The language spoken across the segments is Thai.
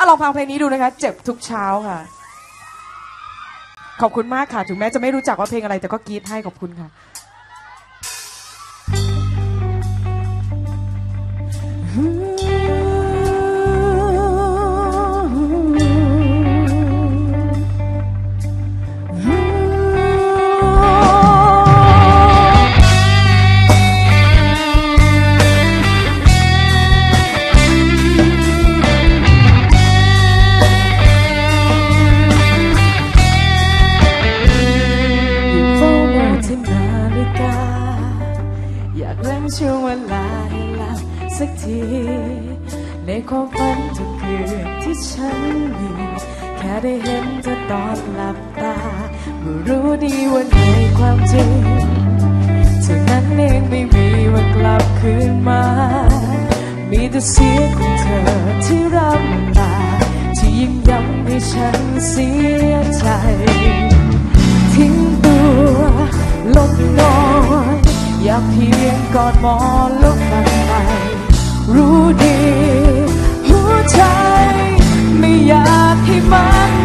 อะลองฟังเพลงนี้ดูนะคะ เจ็บทุกเช้าค่ะ ขอบคุณมากค่ะ ถึงแม้จะไม่รู้จักว่าเพลงอะไรแต่ก็กรีดให้ขอบคุณค่ะ ความฝันทุกคืนที่ฉันมี แค่ได้เห็นเธอตอนหลับตาเมื่อรู้ดีว่าในความจริงเท่านั้นเองไม่มีวันกลับคืนมา มีแต่เสียงของเธอที่รำตาที่ยิ่งย้ำให้ฉันเสียใจ ทิ้งตัวลงนอนอยากเพียงกอดหมอนล้วฝันไปรู้ดี ใจ ไม่อยากให้มันมีวัน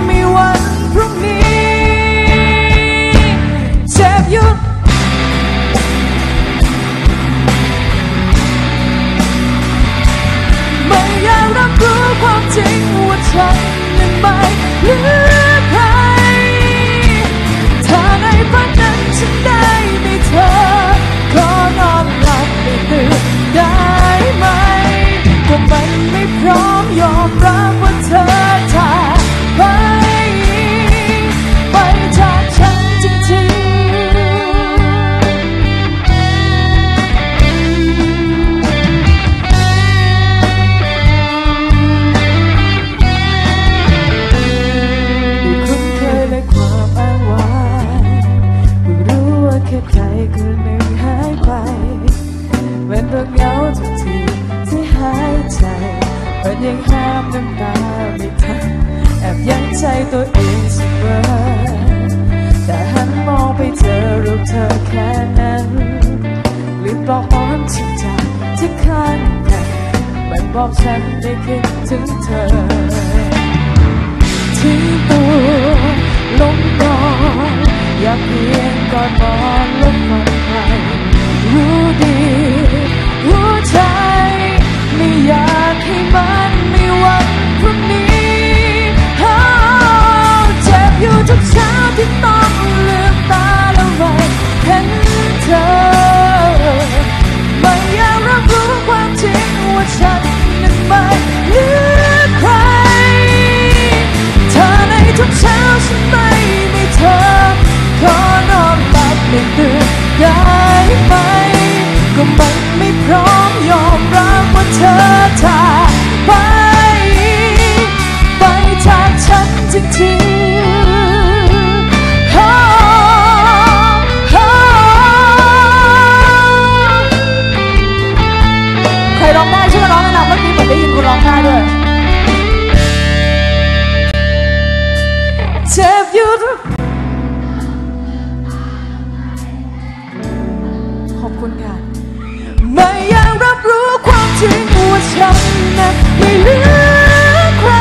ยังห้ามน้ำตาไม่ทันแอบยั้งใจตัวเองเสมอแต่หันมองไปเจอรูปเธอแค่นั้นลืมปลอกหมอนที่จากที่ข้างกันมันบอกฉันได้คิดถึงเธอทิ้งตัวลงนอนอยากเพียงกอดมอนแลบฝันไปรู้ดี ทุกเช้าที่ต้องลืมตาแล้วไม่เห็นเธอ ถึงว่าฉันนั้นไม่เหลือใคร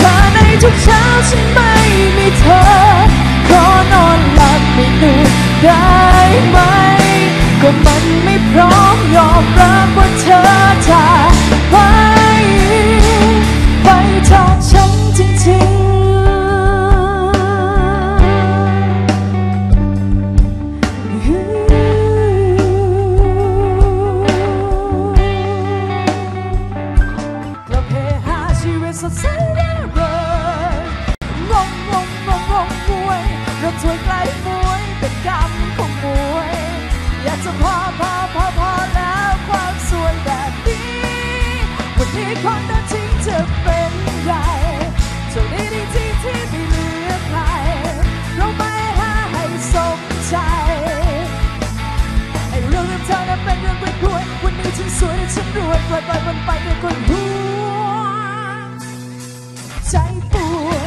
ถ้าในทุกเช้าฉันไม่มีเธอขอนอนหลับไม่ตื่นได้ไหม ก็มันไม่พร้อมยอมรับว่าเธอจากไป จะพอพอพอพอแล้วความสวยแบบนี้ วันนี้คนเดินทิ้งจะเป็นใหญ่โชคดีดีที่ที่ไม่เหลือใครเราไม่หาให้สมใจไอ้เรื่องเธอนั้นเป็นเรื่องกล้วยวันนี้ฉันสวยและฉันรวยปล่อยปล่อยมันไปด้วยคนหัวใจปวย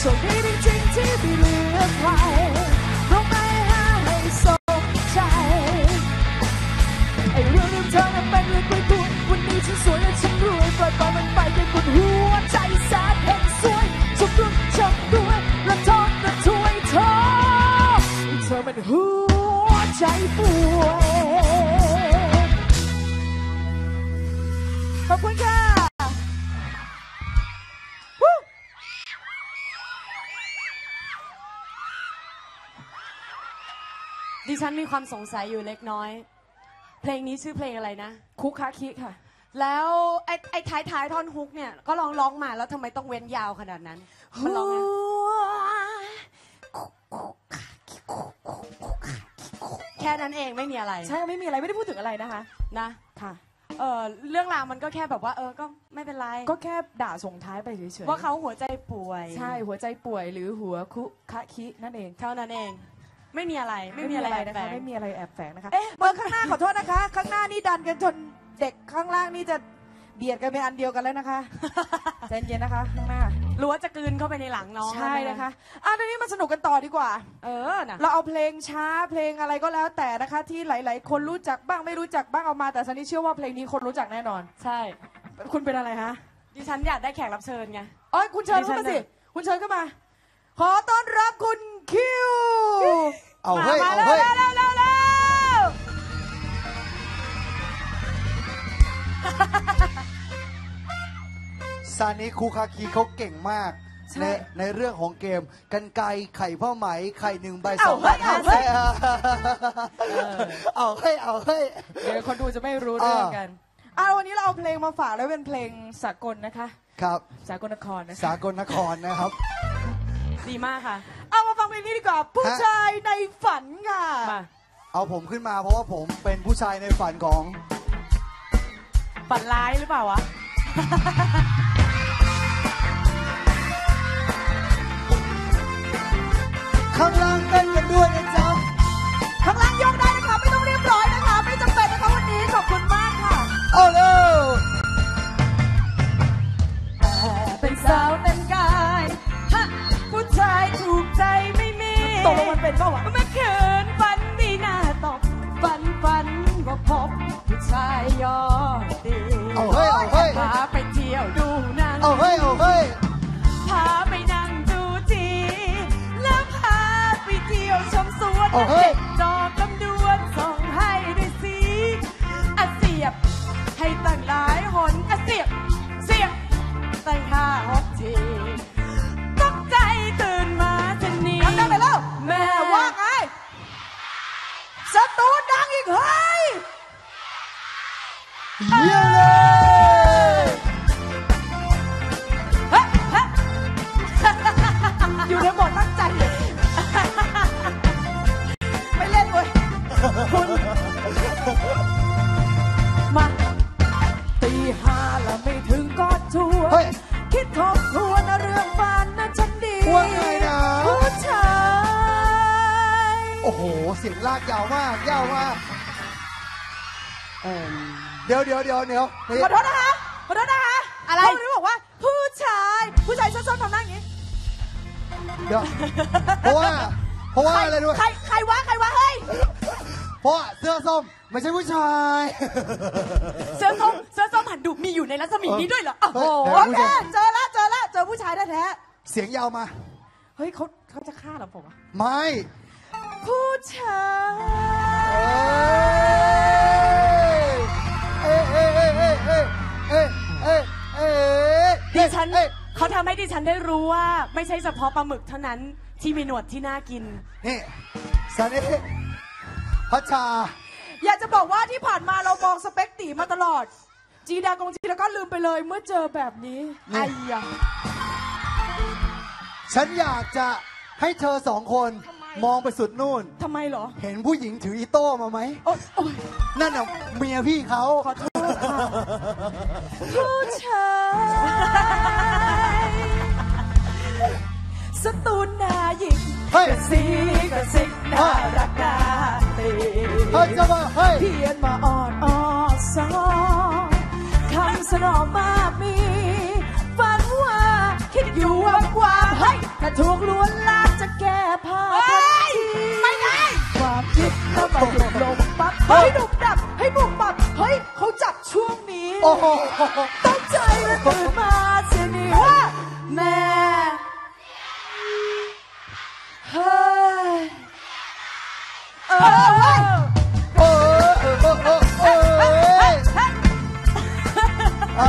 So baby, drink to believe. นมีความสงสัยอยู่เล็กน้อย เพลงนี้ชื่อเพลงอะไรนะ คุกคาคิค่ะ แล้วไอ้ไอ้ท้ายท้ายๆท่อนฮุกเนี่ยก็ลองร้องมาแล้วทำไมต้องเว้นยาวขนาดนั้นมันร้องไงแค่นั้นเองไม่มีอะไรใช่ไม่มีอะไรไม่ได้พูดถึงอะไรนะคะ นะค่ะ เออเรื่องราวมันก็แค่แบบว่า เออก็ไม่เป็นไรก็แค่ด่าส่งท้ายไปเฉยๆว่าเขาหัวใจป่วย ใช่หัวใจป่วยหรือหัวคุคาคินั่นเอง เท่านั้นเอง ไม่มีอะไรไม่มีอะไรแอบนะแฝคะ งไม่มีอะไรแอบแฝงนะคะเอ๊ะเบอร์ข้างหน้าขอโทษนะคะ ข้างหน้านี่ดันกันจนเด็กข้างล่างนี่จะเบียดกันเป็นอันเดียวกันแล้วนะคะ ใจเย็นนะคะข้างหน้ารั้วจะกลืนเข้าไปในหลังน้องใช่นะคะอะตอนนี้มาสนุกกันต่อดีกว่า เออนะเราเอาเพลงช้าเพลงอะไรก็แล้วแต่นะคะ ที่หลาย ๆ คนรู้จักบ้างไม่รู้จักบ้างเอามา แต่ซันนี่เชื่อว่าเพลงนี้คนรู้จักแน่นอน ใช่ คุณเป็นอะไรฮะดิฉันอยากได้แขกรับเชิญไงอ๋อคุณเชิญดิฉัเข้านมาสิ น่ะ คุณเชิญเข้ามา ขอต้อนรับคุณ คิว เอาเฮ้ยมาเอาเร็วเฮ้ยเร็วเร็วเร็วเร็วซานิคูคาคิเขาเก่งมาก ใช่ ในในเรื่องของเกม กันไกรไข่ผ้าไหม ไข่หนึ่งใบเอาสองเฮ้ใบยเอาเอาเฮ้เฮ้ยยเอาเฮ้ย เอาเฮ้ย เดี๋ยวคนดูจะไม่รู้เรื่องกันอ่าวันนี้เราเอาเพลงมาฝากแล้วเป็นเพลงสากลนะคะ ครับ สากลนครนะคะ สากลนครนะครับ ดีมากค่ะ เอามาฟังเพลงนี้ดีกว่า ผู้ฮะชายในฝันค่ะ มา เอาผมขึ้นมาเพราะว่าผมเป็นผู้ชายในฝันของ ฝันร้ายหรือเปล่าวะ ข้างล่าง เป็นเปล่าวะเมื่อคืนฝันดีหน้าตกฝันฝันว่าพบผู้ชายยอดดีเอาเฮ้ยเอาเฮ้ย พาไปเที่ยวดูหนัง เอาเฮ้ยเอาเฮ้ย พาไปนั่งดูทีแล้วพาไปเที่ยวชมสวน เอาเฮ้ย เสียงลากยาวมากยาวมากเอิ่มเดี๋ยวเดี๋ยวเดี๋ยวเดี๋ยวนี่ขอโทษนะคะขอโทษนะคะอะไร เขาไม่ได้บอกว่าผู้ชาย ผู้ชายส้นๆทำหน้าอย่างนี้เดี๋ยวเพราะว่าเพราะว่าใครอะไรด้วยใครใครวะใครวะเฮ้ย เพราะว่าเสื้อส้มไม่ใช่ผู้ชายเสื้อส้มเสื้อส้มหันดุมีอยู่ในรัศมีนี้ด้วยเหรอโอ้โหเฮ้ยโอเคเจอแล้วเจอแล้วเจอผู้ชายแท้เสียงยาวมาๆเฮ้ยเขาเขาจะฆ่าเหรอผมอะไม่ ผู้ชาย เอ๊ะเอ๊ะเอ๊ะเอ๊ะเอ๊ะเอ๊ะเอ๊ะดิฉันเอ๊ะเขาทำให้ดิฉันได้รู้ว่าไม่ใช่เฉพาะปลาหมึกเท่านั้นที่มีหนวดที่น่ากิน นี่สันนี่พัชชา อยากจะบอกว่าที่ผ่านมาเรามองสเปกตีมาตลอด จีดากงจีแล้วก็ลืมไปเลยเมื่อเจอแบบนี้นไอ้ยะฉันอยากจะให้เธอสองคน มมองไปสุดนู่น ทำไมเหรอเห็นผู้หญิงถืออีโต้มาไหม โอ๊ยโอ๊ยนั่นน่ะเมียพี่เขาขอโทษค่ะผู้ชายสตูนนาหญิงเฮ้ยกระซิกกระซิกน่ารักน่าตีเฮ้ยจะมาเฮ้ยเพียนมาอ่อนอ้อนสอนคำสนอมมากมี ฝันว่าคิดอยู่ว่าความเฮ้ย ถ้าถูกลวนลามจะแก้ผ้าทันทีไม่ได้ ความคิดแล้วมาหยุดลงปั๊บเฮ้ยดุบดับให้บุกปับเฮ้ยเขาจับช่วงนี้โอ้โหตั้งใจและตื่นมาเสียนี่ว่าแม่เฮ้ยเออเว้ยโอ้ยโอ้ยโอ้ยโอ้ยโอ้ยอะอะ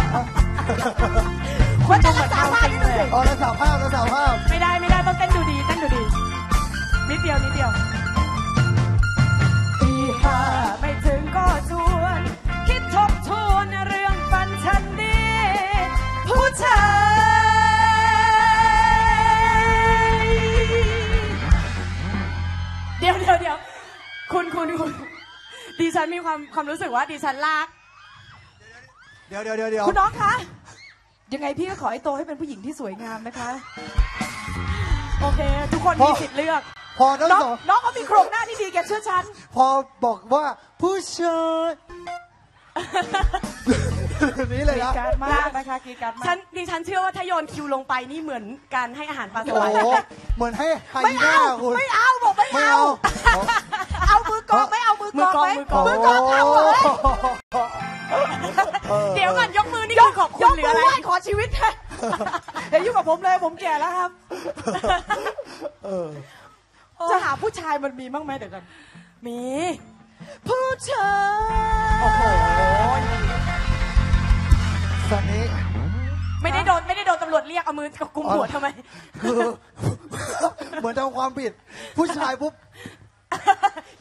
ควรจะรักษาภาพนิดหนึ่งสิเอาแล้วสาวภาพแล้วสาวภาพ เดียวนิดเดียวตีห้าไม่ถึงก็ชวน คิดทบทวนเรื่องฝันฉันดีผู้ชายเดี๋ยวเดี๋ยวเดี๋ยวคุณคุณคุณดิฉันมีความความรู้สึกว่าดิฉันลากเดี๋ยวเดี๋ยวเดี๋ยวเดี๋ยวคุณน้องคะ ยังไงพี่ก็ขอให้โตให้เป็นผู้หญิงที่สวยงามนะคะ โอเค ทุกคนมีสิทธิ์เลือก พอทั้งน้องสองน้องเขามีโครงหน้าที่ดีแกเชื่อฉัน พอบอกว่าผู้ชายนี้เลยกรีนะดการดมากนะคะกรีดการดมาฉักนดิฉันเชื่อว่าถ้าโยนคิวลงไปนี่เหมือนการให้อาหารปลาสโอ้วายโหเหมือนให้ไฮไม่ยีน่าเอาคุณ ไม่เอาบอกไม่ไม่เอา เอา เอามือกองไหม่เอามือกองไหมมือกองมืมืออกกออง งเอาเลยเดี๋ยวก่อนยกมือนี่ยคืกอขอบคุยณกหรือมืออะไร ไหว้ขอชีวิตค่ะอย่ายุ่งกับผมเลยผมแก่แล้วครับ เออ จะหาผู้ชายมันมีบ้างไหมเดี๋ยวกันมี ผู้ชายโอ้โหตอนนี้ไม่ได้โดนไม่ได้โดนตำรวจเรียกเอามือกุมหัวทำไม คือเหมือนทำความผิด ผู้ชายปุ๊บ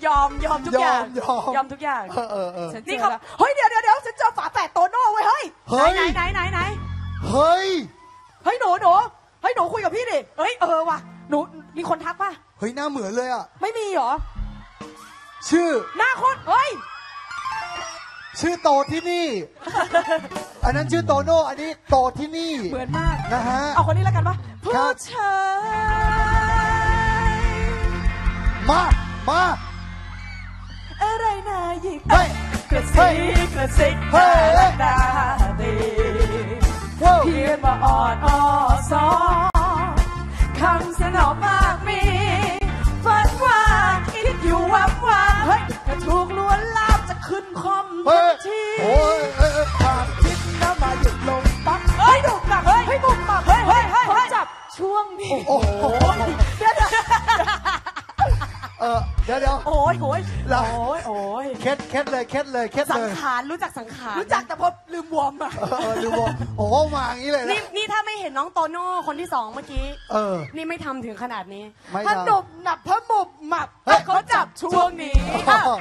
ยอมยอมทุกอย่างยอมยอมทุกอย่างเออเออเออฉันเจนี่อเขาแล้วเฮ้ยเดี๋ยวเดี๋ยวเดี๋ยวฉันเจอฝาแฝดโตโน่เว้ยเฮ้ยเฮ้ย ไหนไหนไหนไหนเฮ้ย เฮ้ยหนูหนูเฮ้ยหนูคุยกับพี่ดิเฮ้ยเออว่ะหนูมีคนทักป่ะ เฮ้ยหน้าเหมือนเลยอะ ไม่มีเหรอ ชื่อ หน้าโคตรเฮ้ย ชื่อโตที่นี่ อันนั้นชื่อโตโน่ อันนี้โตที่นี่เหมือนมาก นะฮะ เอาคนนี้แล้วกันปะครัผู้บชายมา มา อะไรนาหยิกเฮ้ยกระเฮ้ซิยกกระซิกเฮ้ยน่ารักน่าดีว้าวเพียนมาอ่อนอ้อนสอนคำสนอมมากมีฝันว่าคิด อยู่ว่าว่าเฮ้ยถ้าถูกลวนลามจะขึ้นคอมเฮ้ทัยนทีโอ้ยเอ้ยเอ้ยความคิดแล้วมาหยุดลงปั๊บเฮ้ยดุกหนักเฮ้ยเฮ้ยบุกปับเฮ้ยเฮ้ยเฮ้ยเขาจับช่วงนี้โอ้โหเดี๋ยวเดี๋ยวเออเดี๋ยวเดี๋ยวโอ้ยโอ้ยเราโอ้ยโอ้ยเคล็ดเคล็ดเลยเคล็ดเลยเคล็ดสัเลงยขารรู้จักสังขารรู้จักแต่พอลืมวอร์มอะเออเออดูบอกโอ้โหมาอย่างนี้เลยนี่นะนี่ถ้าไม่เห็นน้องโตโน่คนที่สองเมื่อกี้ เออ นี่ไม่ทำถึงขนาดนี้ ไม่ถ้าทำหนุบหนับพะบุบหมับเฮ้ย 哈哈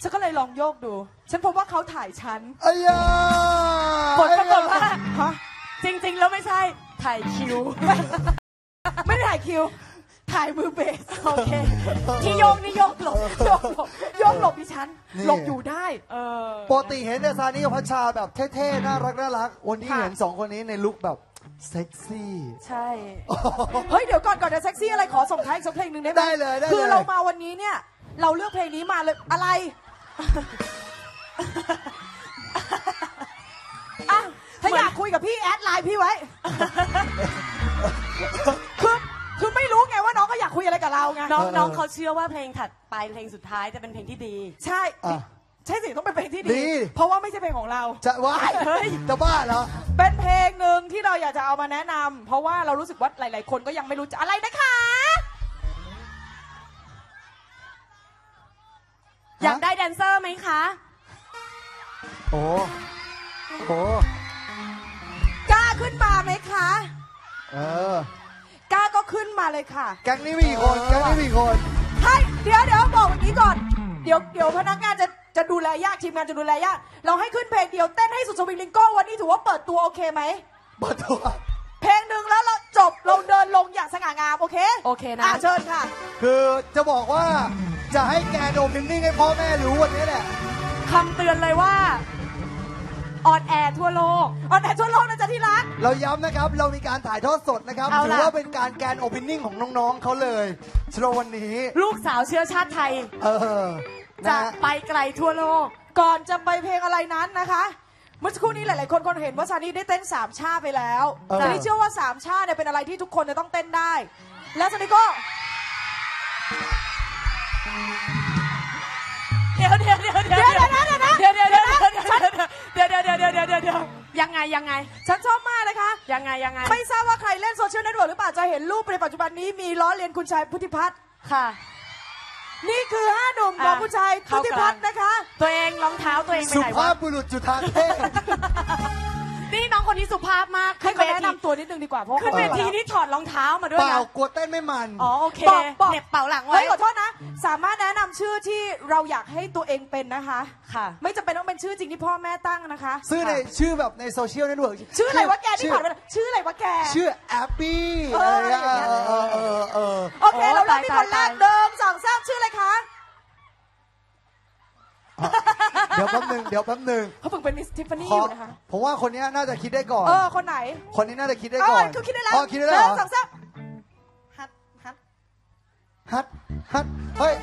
ฉันก็เลยลองโยกดู ฉันพบว่าเขาถ่ายฉันไอ้ยาผลปรากฏว่าไอ้ยฮะจริง ๆ แล้วไม่ใช่ถ่ายคิว ไม่ได้ถ่ายคิว ถ่ายมือเบสโอเค ที่โยกนี่โยกหลบโยกหลบโยกหลบดิฉันหลบอยู่ได้ เออ ปกติเห็นแต่ซานิกับพัชชาแบบเท่ๆ น่ารักน่ารัก วันนี้ค่ะ เห็นสองคนนี้ในลุคแบบเซ็กซี่ ใช่ เฮ้ย เดี๋ยวก่อนก่อนจะเซ็กซี่อะไรขอส่งท้ายอีกสักเพลงหนึ่งได้ไหมได้เลยได้เลย คือเรามาวันนี้เนี่ย เราเลือกเพลงนี้มาเลยอะไร อะถ้าอยากคุยกับพี่แอดไลน์พี่ไว้ คือคือไม่รู้ไงว่าน้องก็อยากคุยอะไรกับเราไงน้องเออน้องเขาเชื่อว่าเพลงถัดไปเพลงสุดท้ายจะเป็นเพลงที่ดี ใช่อะ ใช่สิต้องเป็นเพลงที่ดี ดี เพราะว่าไม่ใช่เพลงของเรา จะว่าเฮ้ย จะบ้าเหรอ เป็นเพลงหนึ่งที่เราอยากจะเอามาแนะนำเพราะว่าเรารู้สึกว่าหลาย ๆ คนก็ยังไม่รู้จะอะไรนะคะ แดนเซอร์ไหมคะ โอ้โหกล้าขึ้นมาไหมคะ เออ กล้าก็ขึ้นมาเลยค่ะ แก๊งนี้มีกี่คนแก๊งนี้มีกี่คนให้เดี๋ยวเดี๋ยวบอกอย่างนี้ก่อน เดี๋ยวเดี๋ยวพนักงานจะจะดูแลยากทีมงานจะดูแลยาก เราให้ขึ้นเพลงเดียวเต้นให้สุดสวิงลิงโก้วันนี้ถือว่าเปิดตัวโอเคไหม เปิดตัว เพลงหนึ่งแล้วเราจบเราเดินลงอย่างสง่างามโอเค โอเคนะ อะเชิญค่ะ คือจะบอกว่า จะให้แกโดมนิ่งๆให้พ่อแม่รู้วันนี้แหละ คำเตือนเลยว่า ออนแอร์ทั่วโลกเอาแต่ทั่วโลกนะจ๊ะที่รัก เราย้ำนะครับ เรามีการถ่ายทอดสดนะครับเอาถืล่ะ อว่าเป็นการแกนโอเพนนิ่งของน้องๆเขาเลยสำหรับวันนี้ ลูกสาวเชื้อชาติไทย เออจะนะไปไกลทั่วโลก ก่อนจะไปเพลงอะไรนั้นนะคะ เมื่อสักครู่นี้หลาย ๆ คนคนเห็นว่าซานี่ได้เต้นสามชาไปแล้วเออซานี่เชื่อว่าสามชาเนี่ยเป็นอะไรที่ทุกคนจะต้องเต้นได้ และซานี่ก็ เดี๋ยวเดี๋ยวเดี๋ยวเดี๋ยวเดี๋ยวเดี๋ยวเดี๋ยวเดี๋ยวเดี๋ยวเดี๋ยวเดี๋ยวเดี๋ยวเดี๋ยวเดี๋ยวเดี๋ยวเดี๋ยวยังไงยังไง ฉันชอบมากนะคะ ยังไงยังไง ไม่ทราบว่าใครเล่นโซเชียลเน็ตเวิร์กหรือเปล่าจะเห็นรูปในปัจจุบันนี้มีล้อเลียนคุณชายพุทธิพัฒน์ค่ะ นี่คือห้าหนุ่มของอะคุณชายพุทธิพัฒน์นะคะ ตัวเองรองเท้าตัวเองไปสุไหนภาวะพบุรุษจุฑาเทพ นี่น้องคนนี้สุภาพมากให้ขึ้นเขาเวแนะทีนำตัวนิดนึงดีกว่าเพราะขึ้นเวทีขานี่ถอดรองเท้ามาด้วยเปล่านะกลัวเต้นไม่มัน อ๋อโอเคบอกบอกเหน็บเป่าหลังเฮ้ไว้ยขอโทษนะ สามารถแนะนำชื่อที่เราอยากให้ตัวเองเป็นนะคะ ค่ะ ไม่จำเป็นต้องเป็นชื่อจริงที่พ่อแม่ตั้งนะคะ ชื่อในชื่อแบบในโซเชียลเน็ตเวิร์กชื่ออะไรวะแกที่ผ่านมาชื่ออะไรวะแก ชื่อแอปปี้เออะไรออย่างเงี้เงี้ยยเออเออเออ โอเคโอ้เราเริ่มที่ตายคนแรกตายเดิมสองสามชื่ออะไรคะ เดี๋ยวแป๊บหนึงเดี๋ยวแป๊บหนึงเขาฝึกเป็นมิสทิฟฟานี่ขออยู่นะคะ ผมว่าคนนี้น่าจะคิดได้ก่อน เออ คนไหนคนนี้น่าจะคิดได้เอก่ออนคือคิดได้แล้วอ๋อคิดได้แล้วเหรหอนึ่งสองสามฮัทฮัทฮัทฮัทเฮ้ย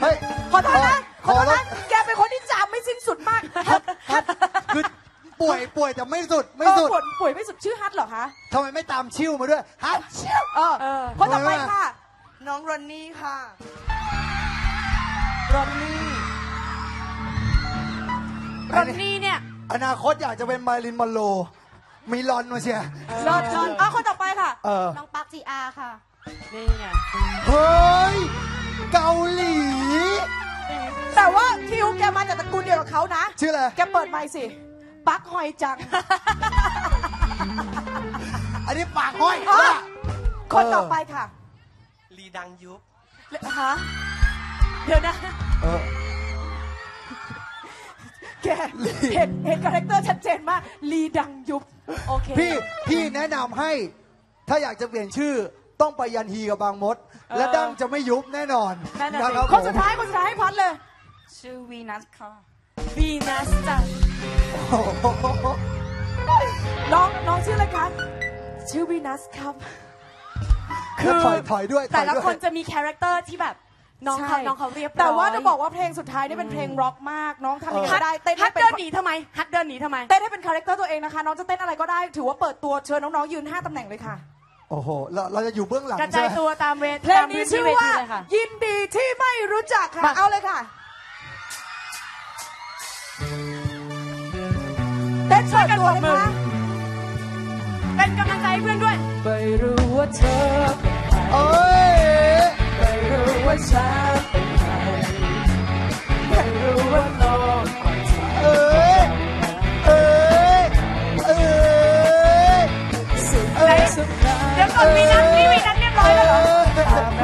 เฮ้ยขอโทษนะขขออโทษรนะถแกเป็นคนที่จำไม่สิ้นสุดมากฮัทฮัทคือป่วยป่วยแต่ไม่สุดไม่เออสุด ป่วยป่วยไม่สุดชื่อฮัทเหรอคะทำไมไม่ตามชิวมาด้วย ฮัทชิว เออเออคนต่อไปค่ะน้องรอนนี่ค่ะ รอนนี่ รอนนี่เนี่ยอนาคตอยากจะเป็นมารินมอนโล มีลอนมาเชียร์รอนรอนเอาคนต่อไปค่ะ เออน้องปักจีอาค่ะ นี่ไง เฮ้ย เกาหลี แต่ว่าคิวแกมาจากตระกูลเดียวกับเขานะ ชื่ออะไร แกเปิดไมค์สิ ปักหอยจัง อันนี้ปากห้อยอ๋อว่าคนต่อไปค่ะ ลีดังยุบฮะ เดี๋ยวนะเออ แกเห็นเห็นคาแรคเตอร์ชัดเจนมากลีดังยุบโอเคพี่พี่แนะนำให้ถ้าอยากจะเปลี่ยนชื่อต้องไปยันฮีกับบางมด และดั้งจะไม่ยุบแน่นอนนั่นน่ะสินะครับคนสุดผมท้ายคนสุดท้ายให้พัดเลย ชื่อวีนัสค่ะวีนัสจ้ะโอ้โหน้องน้องชื่ออะไรคะชื่อวีนัสครับแล้วถอยถอยด้วยถแต่อยละด้วย คนจะมีคาแรคเตอร์ที่แบบ น้องเขาใช่น้องเขาเรียบร้อยแต่ว่าจะบอกว่าเพลงสุดท้ายนี่เป็นเพลงร็อกมาก น้องทำยังไงฮัก็ทได้เต้นฮัให้ทเป็นเดินหนีทำไมฮัทเดินหนีทำไม เต้นให้เป็นคาแรคเตอร์ตัวเองนะคะ น้องจะเต้นอะไรก็ได้ ถือว่าเปิดตัวเชิญน้องๆยืน5ตำแหน่งเลยค่ะ โอ้โหเราเราจะอยู่เบื้องหลังกระใช่จายไหมตัวตามเวทเพลงตามนี้พื้นที่ชื่อเวทีว่า เลยค่ะ ยินดีที่ไม่รู้จักค่ะ มา เอาเลยค่ะเต้นช่วยกันตัวเลยค่ะเป็นกำลังใจให้เพื่อนด้วยไม่รู้ว่าเธอเป็นใครเอ้ยไม่รู้ ว่าฉันเป็นใครไม่รู้ว่านอกเอ้อมีนัดนเรียบร้อยแล้วเหรอเ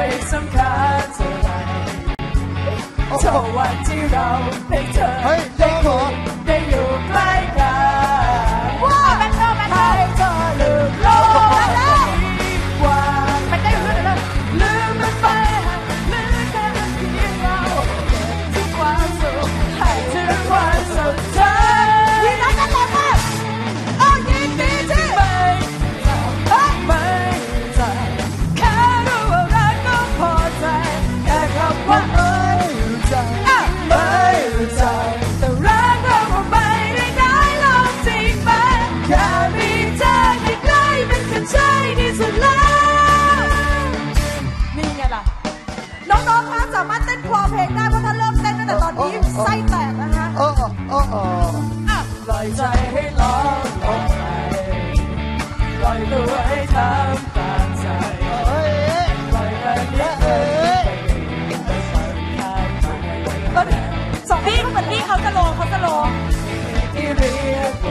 วันที่เราได้เจอ ให้ทำตามใจปล่อยแบบนี้เอ้ยเออสองพี่เหมือนพี่เขาจะโลเขาจะโลที่เรียก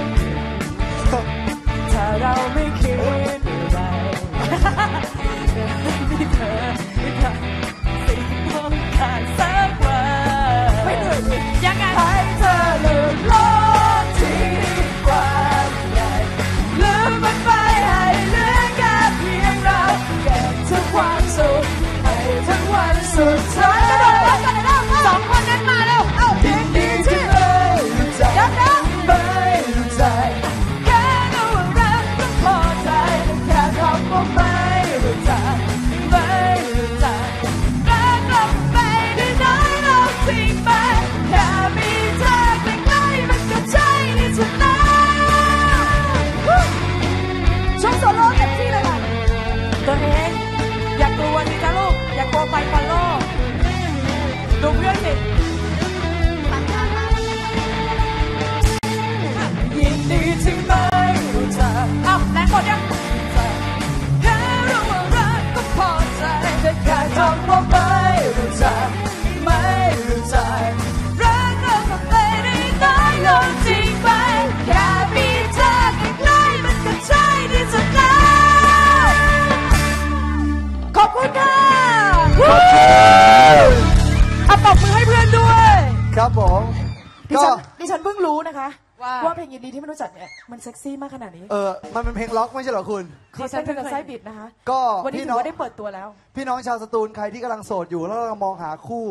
ว่าว่าเพลงยินดีที่ไม่รู้จักเนี่ยมันเซ็กซี่มากขนาดนี้เออมันเป็นเพลงล็อกไม่ใช่เหรอคุณเขาเต้นกับไส้บิดนะคะ ก็วันนี้พี่ถืน้อองว่าได้เปิดตัวแล้ว พี่น้องชาวสตูลใครที่กำลังโสดอยู่แล้วกำลังมองหาคู่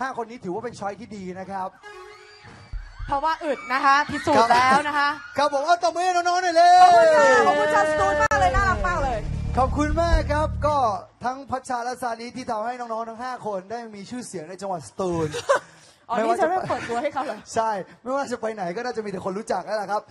ห้าคนนี้ถือว่าเป็นช้อยที่ดีนะครับ เพราะว่าอึดนะคะพิสูจน์แล้วนะคะครับผมเอาตบมือให้น้องๆหน่อยเลย ขอบคุณชาวสตูนมากเลยน่ารักมากเลย ขอบคุณมากครับก็ทั้งพัชชาและซานีที่ทำให้น้องๆทั้ง 5 คนได้มีชื่อเสียงในจังหวัดสตูล อ๋อไม่นี่ว่าจะจะไม่เปิดตัวให้เขาเหรอ ใช่ ไม่ว่าจะไปไหนก็น่าจะมีแต่คนรู้จักนั่นแหละครับ